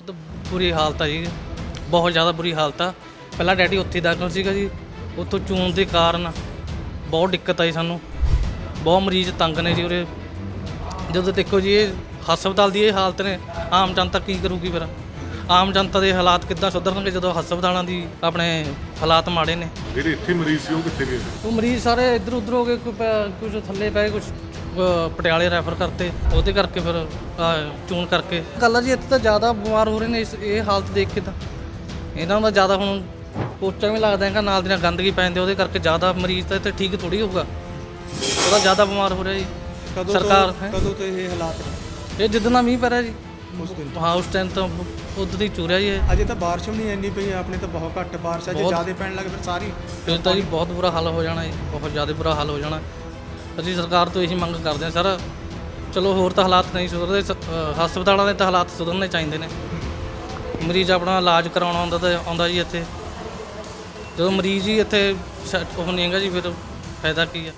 ਬਹੁਤ ਬੁਰੀ ਹਾਲਤ ਆ ਜੀ। ਬਹੁਤ ਜ਼ਿਆਦਾ ਬੁਰੀ ਹਾਲਤ ਆ। ਪਹਿਲਾਂ ਡੈਡੀ ਉੱਥੇ ਦਾਖਲ ਸੀਗਾ ਜੀ। ਉੱਥੋਂ ਚੂਨ ਦੇ ਕਾਰਨ ਬਹੁਤ ਦਿੱਕਤ ਆਈ ਸਾਨੂੰ। ਬਹੁਤ ਮਰੀਜ਼ ਤੰਗ ਨੇ ਜੀ ਉਰੇ। ਜਦੋਂ ਦੇਖੋ ਜੀ ਇਹ ਹਸਪਤਾਲ ਦੀ ਇਹ ਹਾਲਤ ਨੇ। ਆਮ ਜਨਤਾ ਕੀ ਕਰੂਗੀ ਫਿਰ? ਆਮ ਜਨਤਾ ਦੇ ਹਾਲਾਤ ਕਿੱਦਾਂ ਸੁਧਰਨਗੇ ਜਦੋਂ ਹਸਪਤਾਲਾਂ ਦੀ ਆਪਣੇ ਹਾਲਾਤ ਮਾੜੇ ਨੇ? ਜਿਹੜੇ ਇੱਥੇ ਮਰੀਜ਼ ਸੀ ਉਹ ਕਿੱਥੇ ਗਏ? ਉਹ ਮਰੀਜ਼ ਸਾਰੇ ਇੱਧਰ ਉੱਧਰ ਹੋ ਗਏ ਕੁਝ ਥੱਲੇ ਪਏ ਕੁਝ ਪਟਿਆਲੇ ਰੈਫਰ ਕਰਤੇ। ਉਹਦੇ ਕਰਕੇ ਫਿਰ ਚੂਨ ਕਰਕੇ। ਗੱਲ ਆ ਜੀ ਇੱਥੇ ਤਾਂ ਜ਼ਿਆਦਾ ਬਿਮਾਰ ਹੋ ਰਹੇ ਨੇ ਇਸ ਇਹ ਹਾਲਤ ਦੇਖ ਕੇ ਤਾਂ। ਇਹਨਾਂ ਦਾ ਜ਼ਿਆਦਾ ਹੁਣ ਪੋਚਾ ਵੀ ਲੱਗਦਾ ਹੈਗਾ ਨਾਲ ਦੀ ਨਾਲ ਗੰਦਗੀ ਪੈ ਜਾਂਦੀ ਉਹਦੇ ਕਰਕੇ ਜ਼ਿਆਦਾ ਮਰੀਜ਼ ਤਾਂ ਇੱਥੇ ਠੀਕ ਥੋੜੀ ਹੋਊਗਾ। ਉਹਦਾ ਜ਼ਿਆਦਾ ਬਿਮਾਰ ਹੋ ਰਿਹਾ ਜੀ। ਕਦੋਂ ਸਰਕਾਰ ਕਦੋਂ ਤੋਂ ਇਹ ਹਾਲਾਤ ਨੇ? ਇਹ ਜਿੱਦਾਂ ਦਾ ਮੀਂਹ ਪੈ ਰਿਹਾ ਜੀ। ਉਸ ਦਿਨ ਹਾਂ ਉਸ ਟਾਈਮ ਤਾਂ ਉਦੋਂ ਦੀ ਚੂਰਿਆ ਜੀ ਅਜੇ ਤਾਂ ਬਾਰਿਸ਼ ਵੀ ਨਹੀਂ ਇੰਨੀ ਪਈ ਆਪਣੇ ਤਾਂ ਬਹੁਤ ਘੱਟ ਬਾਰਿਸ਼ ਹੈ ਜੇ। ਜ਼ਿਆਦਾ ਪੈਣ ਲੱਗੇ ਫਿਰ ਸਾਰੀ ਫਿਰ ਤਾਂ ਜੀ ਬਹੁਤ ਬੁਰਾ ਹਾਲ ਹੋ ਜਾਣਾ ਜੀ। ਬਹੁਤ ਜ਼ਿਆਦਾ ਬੁਰਾ ਹਾਲ ਹੋ ਜਾਣਾ। ਅਸੀਂ ਸਰਕਾਰ ਤੋਂ ਇਹੀ ਮੰਗ ਕਰਦੇ ਹਾਂ, ਸਰ। ਚਲੋ, ਹੋਰ ਤਾਂ ਹਾਲਾਤ ਨਹੀਂ ਸੁਧਰਦੇ। ਸ- ਅਹ, ਹਸਪਤਾਲਾਂ ਦੇ ਤਾਂ ਹਾਲਾਤ ਸੁਧਰਨੇ ਚਾਹੀਦੇ ਨੇ। ਮਰੀਜ਼ ਆਪਣਾ ਇਲਾਜ ਕਰਾਉਣਾ ਆਉਂਦਾ ਤਾਂ ਆਉਂਦਾ ਜੀ ਇੱਥੇ। ਜਦੋਂ ਮਰੀਜ਼ ਹੀ ਇੱਥੇ ਸ- ਉਹ ਨਹੀਂ ਹੈਗਾ ਜੀ, ਫਿਰ ਫਾਇਦਾ ਕੀ ਆ?